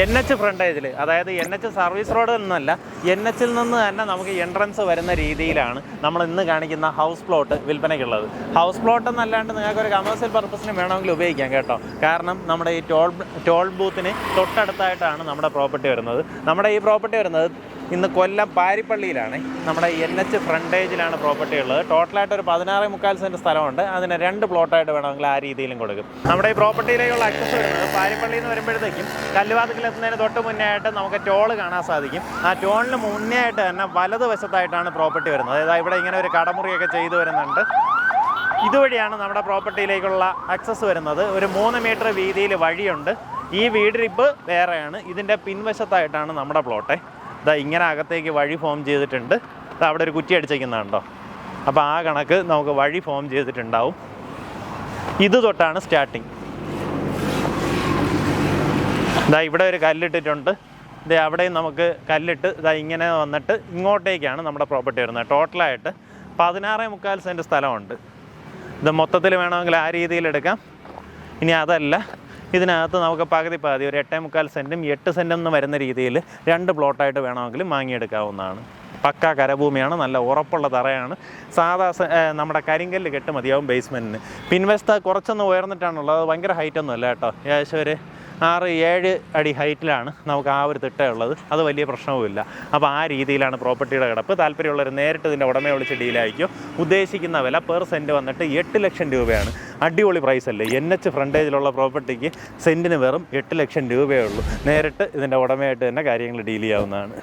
N H ഫ്രണ്ടേജിൽ അതായത് N H service റോഡിൽ നിന്നല്ല എൻ എച്ചിൽ നിന്ന് തന്നെ നമുക്ക് എൻട്രൻസ് വരുന്ന രീതിയിലാണ് നമ്മൾ ഇന്ന് കാണിക്കുന്ന ഹൗസ് പ്ലോട്ട് വിൽപ്പനയ്ക്കുള്ളത്. ഹൗസ് പ്ലോട്ട് എന്നല്ലാണ്ട് നിങ്ങൾക്ക് ഒരു കമേഴ്സ്യൽ പർപ്പസിന് വേണമെങ്കിൽ ഉപയോഗിക്കാം കേട്ടോ. കാരണം നമ്മുടെ ഈ ടോൾ ടോൾ ബൂത്തിന് തൊട്ടടുത്തായിട്ടാണ് നമ്മുടെ പ്രോപ്പർട്ടി വരുന്നത്. നമ്മുടെ ഈ പ്രോപ്പർട്ടി വരുന്നത് ഇന്ന് കൊല്ലം പാരിപ്പള്ളിയിലാണ്. നമ്മുടെ എൻ എച്ച് ഫ്രണ്ടേജിലാണ് പ്രോപ്പർട്ടി ഉള്ളത്. ടോട്ടലായിട്ട് ഒരു പതിനാറ് മുക്കാൽ സെന്റ് സ്ഥലമുണ്ട്. അതിന് രണ്ട് പ്ലോട്ടായിട്ട് വേണമെങ്കിൽ ആ രീതിയിലും കൊടുക്കും. നമ്മുടെ ഈ പ്രോപ്പർട്ടിയിലേക്കുള്ള അക്സസ് വരുന്നത് പാരിപ്പള്ളിയിൽ നിന്ന് വരുമ്പോഴത്തേക്കും കല്ലുവാതിക്കൽ എത്തുന്നതിന് തൊട്ട് മുന്നേ ആയിട്ട് നമുക്ക് ടോൾ കാണാൻ സാധിക്കും. ആ ടോളിന് മുന്നേ ആയിട്ട് തന്നെ വലതുവശത്തായിട്ടാണ് പ്രോപ്പർട്ടി വരുന്നത്. അതായത് ഇവിടെ ഇങ്ങനെ ഒരു കടമുറിയൊക്കെ ചെയ്തു വരുന്നുണ്ട്. ഇതുവഴിയാണ് നമ്മുടെ പ്രോപ്പർട്ടിയിലേക്കുള്ള അക്സസ് വരുന്നത്. ഒരു മൂന്ന് മീറ്റർ വീതിയിൽ വഴിയുണ്ട്. ഈ വീടിരിപ്പ് വേറെയാണ്. ഇതിന്റെ പിൻവശത്തായിട്ടാണ് നമ്മുടെ പ്ലോട്ട്. ഇതാ ഇങ്ങനെ അകത്തേക്ക് വഴി ഫോം ചെയ്തിട്ടുണ്ട്. ദാ അവിടെ ഒരു കുറ്റി അടിച്ചേക്കുന്നുണ്ടോ അപ്പോൾ ആ കണക്ക് നമുക്ക് വഴി ഫോം ചെയ്തിട്ടുണ്ടാവും. ഇത് തൊട്ടാണ് സ്റ്റാർട്ടിങ് ഇതാ ഇവിടെ ഒരു കല്ലിട്ടിട്ടുണ്ട്. ഇതേ അവിടെയും നമുക്ക് കല്ലിട്ട് ഇതാ ഇങ്ങനെ വന്നിട്ട് ഇങ്ങോട്ടേക്കാണ് നമ്മുടെ പ്രോപ്പർട്ടി വരുന്നത്. ടോട്ടലായിട്ട് പതിനാറേ മുക്കാൽ സെന്റ് സ്ഥലമുണ്ട്. ഇത് മൊത്തത്തിൽ വേണമെങ്കിൽ ആ രീതിയിൽ എടുക്കാം. ഇനി അതല്ല. ഇതിനകത്ത് നമുക്ക് പകുതി പകുതി ഒരു എട്ടേ മുക്കാൽ സെന്റും എട്ട് സെന്റും എന്ന് വരുന്ന രീതിയിൽ രണ്ട് പ്ലോട്ടായിട്ട് വേണമെങ്കിലും വാങ്ങിയെടുക്കാവുന്നതാണ്. പക്ക കരഭൂമിയാണ് നല്ല ഉറപ്പുള്ള തറയാണ്. സാധാ നമ്മുടെ കരിങ്കല്ല് കെട്ട് മതിയാവും ബേസ്മെന്റിന് പിൻവശത്ത് കുറച്ചൊന്ന് ഉയർന്നിട്ടാണുള്ളത് അത് ഭയങ്കര ഹൈറ്റൊന്നും അല്ല കേട്ടോ. ഏകദേശം ഒരു ആറ് ഏഴ് അടി ഹൈറ്റിലാണ് നമുക്ക് ആ ഒരു തിട്ട ഉള്ളത്. അത് വലിയ പ്രശ്നവുമില്ല. അപ്പോൾ ആ രീതിയിലാണ് പ്രോപ്പർട്ടിയുടെ കിടപ്പ്. താല്പര്യമുള്ളവർ നേരിട്ട് ഇതിന്റെ ഉടമയെ വിളിച്ച് ഡീലായിരിക്കും ഉദ്ദേശിക്കുന്ന വില പെർ സെന്റ് വന്നിട്ട് എട്ട് ലക്ഷം രൂപയാണ്. അടിപൊളി പ്രൈസ് അല്ലേ? എൻ എച്ച് ഫ്രണ്ടേജിലുള്ള പ്രോപ്പർട്ടിക്ക് സെന്റിന് വെറും എട്ട് ലക്ഷം രൂപയേ ഉള്ളൂ. നേരിട്ട് ഇതിന്റെ ഉടമയായിട്ട് തന്നെ കാര്യങ്ങൾ ഡീൽ ചെയ്യാവുന്നതാണ്.